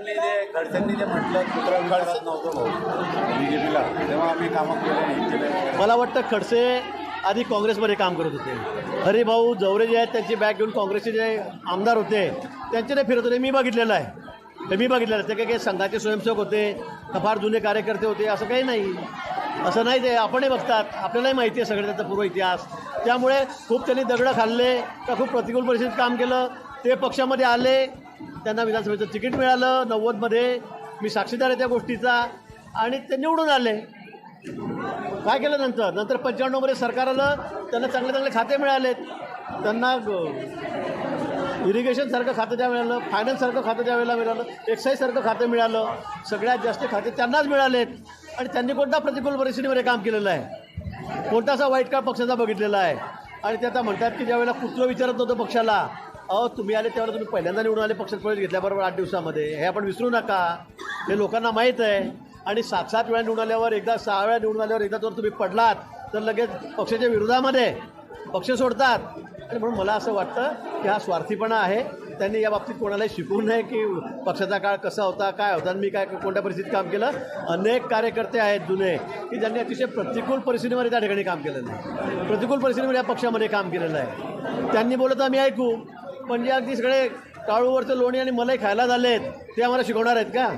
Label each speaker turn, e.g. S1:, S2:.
S1: खडसेंनी जे खडसेंनी जे म्हटलं कुत्र नव्हतं भाऊ. तेव्हा आम्ही कामं केले नाही केले
S2: मला वाटतं खडसे आधी काँग्रेसमध्ये काम करत होते. हरिभाऊ जवरे जे आहेत त्यांची बॅग घेऊन काँग्रेसचे जे आमदार होते त्यांचे ते फिरत होते. मी बघितलेलं आहे. ते मी बघितलेलं आहे. ते काही संघाचे स्वयंसेवक होते फार जुने कार्यकर्ते होते असं काही नाही. असं नाही ते आपणही बघतात. आपल्यालाही माहिती आहे सगळं त्याचा पूर्व इतिहास. त्यामुळे खूप त्यांनी दगडं खाल्ले का खूप प्रतिकूल परिस्थितीत काम केलं. ते पक्षामध्ये आले त्यांना विधानसभेचं तिकीट मिळालं. नव्वदमध्ये मी साक्षीदार आहे त्या गोष्टीचा. आणि ते निवडून आले. काय केलं नंतर? नंतर पंच्याण्णवमध्ये सरकार आलं. त्यांना चांगले चांगले खाते मिळालेत. त्यांना इरिगेशनसारखं खातं द्या मिळालं फायनान्ससारखं खातं द्यावेळेला मिळालं एक्साईजसारखं खातं मिळालं. सगळ्यात जास्त खाते त्यांनाच मिळालेत. आणि त्यांनी कोणता प्रतिकूल परिस्थितीमध्ये काम केलेलं आहे? कोणता असा वाईट काळ पक्षाचा बघितलेला आहे? आणि ते आता म्हणतात की ज्यावेळेला कुत्र विचारत नव्हतं पक्षाला अहो तुम्ही आले त्यावेळेला तुम्ही पहिल्यांदा निवडून आले पक्षात प्रवेश घेतल्याबरोबर आठ दिवसामध्ये. हे आपण विसरू नका. हे लोकांना माहीत आहे. आणि सात सात वेळा निवडून आल्यावर एकदा सहा वेळा निवडून आल्यावर एकदा जर तुम्ही पडलात तर लगेच पक्षाच्या विरोधामध्ये पक्ष सोडतात. आणि म्हणून मला असं वाटतं की हा स्वार्थीपणा आहे. त्यांनी या बाबतीत कोणालाही शिकवू नये की पक्षाचा काळ कसा होता काय होता आणि मी काय कोणत्या परिस्थितीत काम केलं. अनेक कार्यकर्ते आहेत जुने की ज्यांनी अतिशय प्रतिकूल परिस्थितीमध्ये त्या ठिकाणी काम केलेलं आहे. प्रतिकूल परिस्थितीमध्ये या पक्षामध्ये काम केलेलं आहे. त्यांनी बोलत आम्ही ऐकू. पण जे अगदी सगळे टाळूवरचं लोणी आणि मलाई खायला झाले आहेत ते आम्हाला शिकवणार आहेत का?